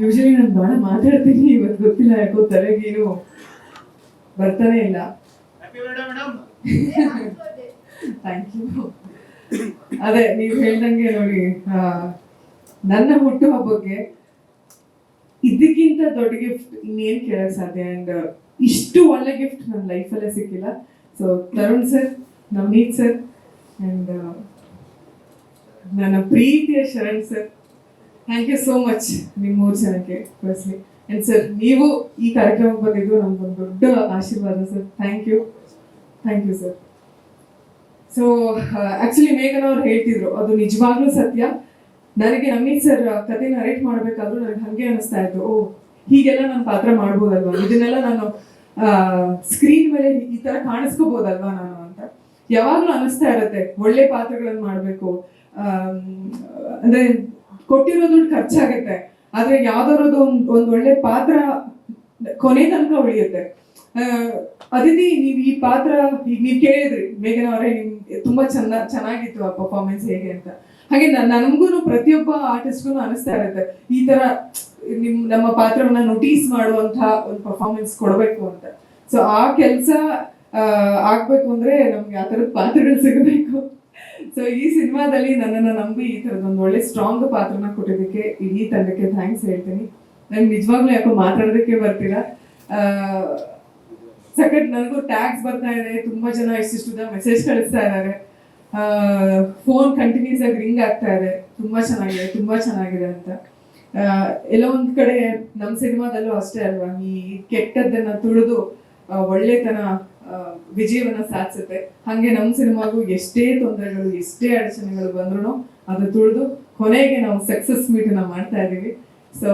Usually ನಾನು ಬಹಳ ಮಾತಾಡ್ತೀನಿ ಇವತ್ತು ಗೊತ್ತಿಲ್ಲ ಯಾಕೋ ತಲೆಗೇನು ಬರ್ತಾನೆ ಇಲ್ಲ. ಥ್ಯಾಂಕ್ ಯು ಅದೇ ನೀವು ಹೇಳ್ದಂಗೆ ನೋಡಿ ನನ್ನ ಹುಟ್ಟು ಹಬ್ಬಕ್ಕೆ ಇದಕ್ಕಿಂತ ದೊಡ್ಡ ಗಿಫ್ಟ್ ಇನ್ನೇನು ಕೇಳಕ್ ಸಾಧ್ಯ? ಅಂಡ್ ಇಷ್ಟು ಒಳ್ಳೆ ಗಿಫ್ಟ್ ನನ್ನ ಲೈಫಲ್ಲೇ ಸಿಕ್ಕಿಲ್ಲ. So Tarun sir Navaneeth sir and ನನ್ನ ಪ್ರೀತಿಯ Sharan sir thank you so much ನಿಮ್ಮ ಮೂರು ಜನಕ್ಕೆ ಫಸ್ಟ್ಲಿ ಸರ್ ನೀವು ಈ ಕಾರ್ಯಕ್ರಮಕ್ಕೆ ಬಂದಿದ್ದು ನಮ್ಗೊಂದು ದೊಡ್ಡ ಆಶೀರ್ವಾದ sir thank you thank you sir so actually ಮೇಘನ್ ಅವ್ರು ಹೇಳ್ತಿದ್ರು, ಅದು ನಿಜವಾಗ್ಲೂ ಸತ್ಯ. ನನಗೆ ಅಮಿತ್ ಸರ್ ಕತೆ ನರೇಟ್ ಮಾಡಬೇಕಾದ್ರೂ ನನಗೆ ಹಾಗೆ ಅನಿಸ್ತಾ ಇತ್ತು. ಓ, ಹೀಗೆಲ್ಲ ನಾನು ಪಾತ್ರ ಮಾಡ್ಬೋದಲ್ವಾ? ಇದನ್ನೆಲ್ಲ ನಾನು ಸ್ಕ್ರೀನ್ ಮೇಲೆ ಈ ತರ ಕಾಣಿಸ್ಕೋಬೋದಲ್ವಾ ನಾನು ಅಂತ. ಯಾವಾಗ್ಲೂ ಅನಿಸ್ತಾ ಇರತ್ತೆ, ಒಳ್ಳೆ ಪಾತ್ರಗಳನ್ನು ಮಾಡಬೇಕು. ಅಂದ್ರೆ ಕೊಟ್ಟಿರೋ ದುಡ್ಡು ಖರ್ಚಾಗುತ್ತೆ. ಆದ್ರೆ ಯಾವ್ದಾರದು ಒಂದ್ ಒಂದ್ ಒಳ್ಳೆ ಪಾತ್ರ ಕೊನೆ ತನಕ ಉಳಿಯುತ್ತೆ. ಅದಿತಿ, ನೀವ್ ಈ ಪಾತ್ರ, ಈಗ ನೀವ್ ಕೇಳಿದ್ರಿ, ಮೇಘನ ಅವರೇ ನಿಮ್, ತುಂಬಾ ಚೆನ್ನ ಚೆನ್ನಾಗಿತ್ತು ಆ ಪರ್ಫಾರ್ಮೆನ್ಸ್ ಹೇಗೆ ಅಂತ. ಹಾಗೆ ನನ್ಗೂ ಪ್ರತಿಯೊಬ್ಬ ಆರ್ಟಿಸ್ಟ್ಗೂ ಅನಿಸ್ತಾ ಇರುತ್ತೆ. ಈ ತರ ನಿಮ್, ನಮ್ಮ ಪಾತ್ರವನ್ನ ನೋಟೀಸ್ ಮಾಡುವಂತಹ ಒಂದು ಪರ್ಫಾರ್ಮೆನ್ಸ್ ಕೊಡಬೇಕು ಅಂತ. ಸೊ ಆ ಕೆಲಸ ಆಗ್ಬೇಕು ಅಂದ್ರೆ ನಮ್ಗೆ ಆ ತರದ ಪಾತ್ರಗಳು ಸಿಗಬೇಕು. ಸೊ ಈ ಸಿನಿಮಾದಲ್ಲಿ ನನ್ನನ್ನ ನಂಬಿ ಈ ಥರದ ಒಂದು ಒಳ್ಳೆ ಸ್ಟ್ರಾಂಗ್ ಪಾತ್ರನ ಕೊಟ್ಟಿದ್ದಕ್ಕೆ ಇಡೀ ತಂಡಕ್ಕೆ ಥ್ಯಾಂಕ್ಸ್ ಹೇಳ್ತೀನಿ. ನನ್ಗೆ ನಿಜವಾಗ್ಲೂ ಯಾಕೋ ಮಾತಾಡೋದಕ್ಕೆ ಬರ್ತೀರ ಸಖತ್ ನನಗೂ ಟ್ಯಾಗ್ಸ್ ಬರ್ತಾ ಇದೆ. ತುಂಬಾ ಜನ ಇಷ್ಟಿಷ್ಟು ಮೆಸೇಜ್ ಕಳಿಸ್ತಾ ಇದ್ದಾರೆ. ಫೋನ್ ಕಂಟಿನ್ಯೂಸ್ ಆಗಿ ರಿಂಗ್ ಆಗ್ತಾ ಇದೆ. ತುಂಬಾ ಚೆನ್ನಾಗಿದೆ ತುಂಬಾ ಚೆನ್ನಾಗಿದೆ ಅಂತ. ಎಲ್ಲೋ ಒಂದ್ ಕಡೆ ನಮ್ಮ ಸಿನಿಮಾದಲ್ಲೂ ಅಷ್ಟೇ ಅಲ್ವಾ? ಈ ಕೆಟ್ಟದ್ದನ್ನು ತುಳಿದು ಒಳ್ಳೆತನ ವಿಜಯವನ್ನ ಸಾಧಿಸುತ್ತೆ. ಹಂಗೆ ನಮ್ಮ ಸಿನಿಮಾಗೂ ಎಷ್ಟೇ ತೊಂದರೆಗಳು, ಎಷ್ಟೇ ಅಡಚಣೆಗಳು ಬಂದ್ರು ಅದು ತುಳಿದು ಕೊನೆಗೆ ನಾವು ಸಕ್ಸಸ್ ಮೀಟ್ ಮಾಡ್ತಾ ಇದೀವಿ ಸೊ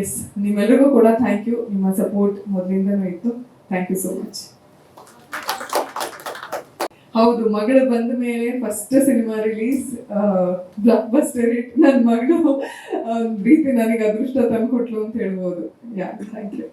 ಎಸ್ ನಿಮ್ಮೆಲ್ಲರಿಗೂ ಕೂಡ ಥ್ಯಾಂಕ್ ಯು ನಿಮ್ಮ ಸಪೋರ್ಟ್ ಮೊದಲಿಂದನೂ ಇತ್ತು. ಥ್ಯಾಂಕ್ ಯು ಸೋ ಮಚ್ ಹೌದು, ಮಗಳು ಬಂದ ಮೇಲೆ first cinema release blockbuster ನನ್ನ ಮಗಳು. ರೀತಿ ನನಗೆ ಅದೃಷ್ಟ ತಂದು ಕೊಟ್ಲು ಅಂತ ಹೇಳ್ಬೋದು. Yeah thank you